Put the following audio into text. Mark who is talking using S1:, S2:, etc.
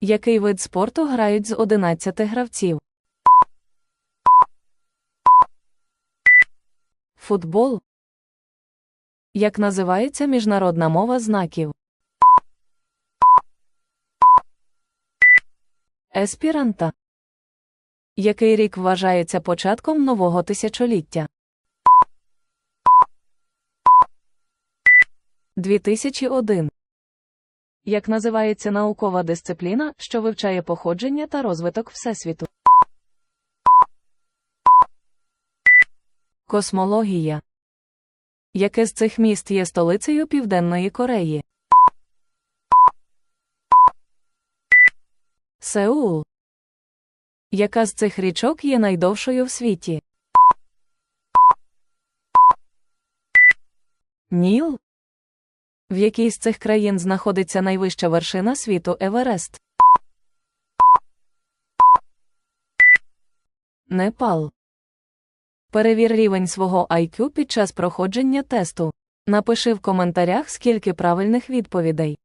S1: Який вид спорту грають з 11 гравців? Футбол. Як називається міжнародна мова знаків? Еспіранта. Який рік вважається початком нового тисячоліття? 2001. Як називається наукова дисципліна, що вивчає походження та розвиток Всесвіту? Космологія. Яке з цих міст є столицею Південної Кореї? Сеул. Яка з цих річок є найдовшою в світі? Ніл. В якій з цих країн знаходиться найвища вершина світу Еверест? Непал. Перевір рівень свого IQ під час проходження тесту. Напиши в коментарях, скільки правильних відповідей.